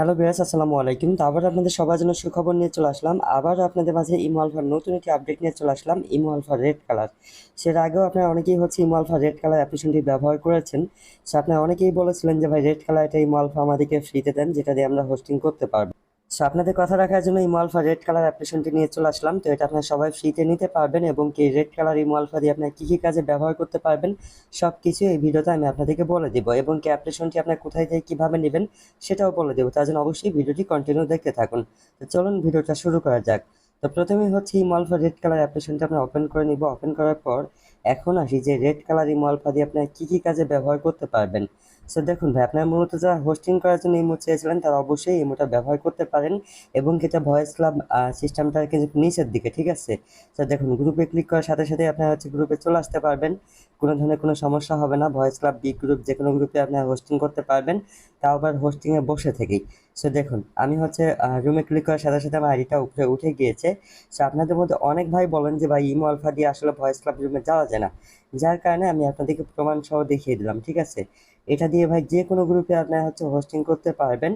Hello বিয়াস আসসালামু আলাইকুম। তো আবার আপনাদের সবার জন্য সুখবর নিয়ে চলে আসলাম। আবার আপনাদের মাঝে ইমো আলফার নতুন একটি আপডেট নিয়ে চলে আসলাম, ইমো আলফার রেড কালার। সের আগেও আপনারা অনেকেই হচ্ছে ইমো আলফা রেড কালার অ্যাপ্লিকেশনটি ব্যবহার করেছেন। সে আপনারা অনেকেই বলেছিলেন যে, ভাই, রেড কালার এটা ইমো আলফা আমাদেরকে ফ্রিতে দেন, যেটা দিয়ে আমরা হোস্টিং করতে পারব। সো আপনাদের কথা রাখার জন্য ইমো আলফা রেড কালার অ্যাপ্লিকেশনটি নিয়ে চলে আসলাম। তো এটা আপনারা সবাই ফ্রিতে নিতে পারবেন এবং কি রেড কালার ইমো আলফা দিয়ে আপনারা কী কী কাজে ব্যবহার করতে পারবেন সব কিছু এই ভিডিওতে আমি আপনাদেরকে বলে দিব এবং কি অ্যাপ্লিকেশনটি আপনার কোথায় থেকে কীভাবে নেবেন সেটাও বলে দেবো। তার জন্য অবশ্যই ভিডিওটি কন্টিনিউ দেখতে থাকুন। তো চলুন ভিডিওটা শুরু করা যাক। তো প্রথমেই হচ্ছে ইমো আলফা রেড কালার অ্যাপ্লিকেশনটা আমরা ওপেন করে নিব। ওপেন করার পর এখন আসি যে রেড কালার ইমো আলফা দিয়ে আপনারা কী কী কাজে ব্যবহার করতে পারবেন। সো দেখুন ভাই, আপনারা মূলত যারা হোস্টিং করার জন্য ইমো চেয়েছিলেন তারা অবশ্যই ইমোটা ব্যবহার করতে পারেন এবং এটা ভয়েস ক্লাব সিস্টেমটা কিন্তু নিচের দিকে, ঠিক আছে? তো দেখুন গ্রুপে ক্লিক করার সাথে সাথে আপনারা হচ্ছে গ্রুপে চলে আসতে পারবেন। কোনো ধরনের কোনো সমস্যা হবে না ভয়েস ক্লাব বি গ্রুপ যে কোনো গ্রুপে আপনারা হোস্টিং করতে পারবেন। তাও আবার হোস্টিংয়ে বসে থেকেই। সো দেখুন, আমি হচ্ছে রুমে ক্লিক করার সাথে সাথে আমার আইডিটা উপরে উঠে গিয়েছে। সো আপনাদের মধ্যে অনেক ভাই বলেন যে, ভাই, ইমো আলফা দিয়ে আসলে ভয়েস ক্লাব রুমে যাওয়া যায় না। যার কারণে আমি আপনাদেরকে প্রমাণ সহ দেখিয়ে দিলাম, ঠিক আছে? এটা দিয়ে ভাই যে কোনো গ্রুপে আপনারা হচ্ছে হোস্টিং করতে পারবেন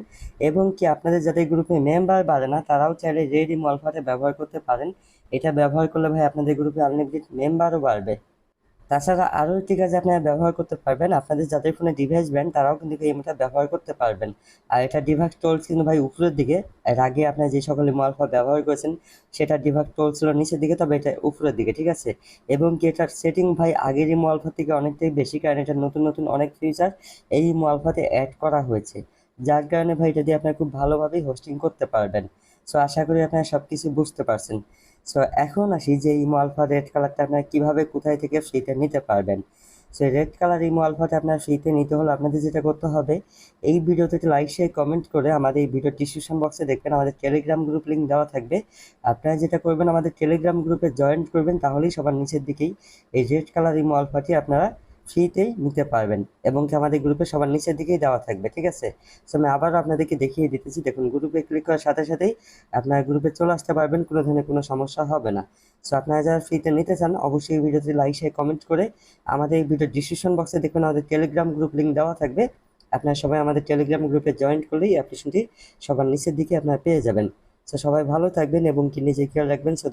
এবং কি আপনাদের যাদের গ্রুপে মেম্বার বাড়ে না, তারাও চাইলে রেডি মলফাতে ব্যবহার করতে পারেন। এটা ব্যবহার করলে ভাই আপনাদের গ্রুপে আনলিমিটেড মেম্বারও বাড়বে। তাছাড়া আরও একটি কাজে আপনারা ব্যবহার করতে পারবেন, আপনাদের যাদের ফোনে ডিভাইস ব্যান্ড, তারাও কিন্তু এই ইমোটা ব্যবহার করতে পারবেন। আর এটা ডিভাইস টোল কিন্তু ভাই উপরের দিকে, এর আগে আপনারা যে সকল ইমো আলফা ব্যবহার করেছেন, সেটা ডিভাইস টোল ছিল নিচের দিকে, তবে এটা উপরের দিকে, ঠিক আছে? এবং কি এটার সেটিং ভাই আগের ইমো থেকে অনেকটাই বেশি, কারণ এটা নতুন নতুন অনেক ফিচার এই ইমো অ্যাড করা হয়েছে। যার কারণে ভাই এটা দিয়ে আপনারা খুব ভালোভাবেই হোস্টিং করতে পারবেন। সো আশা করি আপনারা সব কিছু বুঝতে পারছেন। সো এখন আসি যে ইমো আলফা রেড কালারটা আপনারা কীভাবে কোথায় থেকে ফ্রিতে নিতে পারবেন। সো রেড কালার ইমো আলফাটা আপনার ফ্রিতে নিতে হলে আপনাদের যেটা করতে হবে, এই ভিডিওতে একটু লাইক শেয়ার কমেন্ট করে আমাদের এই ভিডিও ডিসক্রিপশন বক্সে দেখবেন, আমাদের টেলিগ্রাম গ্রুপ লিঙ্ক দেওয়া থাকবে। আপনারা যেটা করবেন, আমাদের টেলিগ্রাম গ্রুপে জয়েন করবেন, তাহলেই সবার নিচের দিকেই এই রেড কালার ইমো আলফাটি আপনারা ফ্রিতেই নিতে পারবেন এবং কি আমাদের গ্রুপে সবার নিচের দিকেই দেওয়া থাকবে, ঠিক আছে? সো আমি আবারও আপনাদেরকে দেখিয়ে দিতেছি, দেখুন গ্রুপে ক্লিক করার সাথে সাথেই আপনারা গ্রুপে চলে আসতে পারবেন, কোনো ধরনের কোনো সমস্যা হবে না। সো আপনারা যারা ফ্রিতে নিতে চান, অবশ্যই এই ভিডিওতে লাইক শেয়ার কমেন্ট করে আমাদের এই ভিডিও ডিসক্রিপশন বক্সে দেখবেন আমাদের টেলিগ্রাম গ্রুপ লিঙ্ক দেওয়া থাকবে। আপনারা সবাই আমাদের টেলিগ্রাম গ্রুপে জয়েন করলেই অ্যাপ্লিকেশনটি সবার নিচের দিকে আপনারা পেয়ে যাবেন। সো সবাই ভালো থাকবেন এবং কি নিজে খেয়াল রাখবেন। সো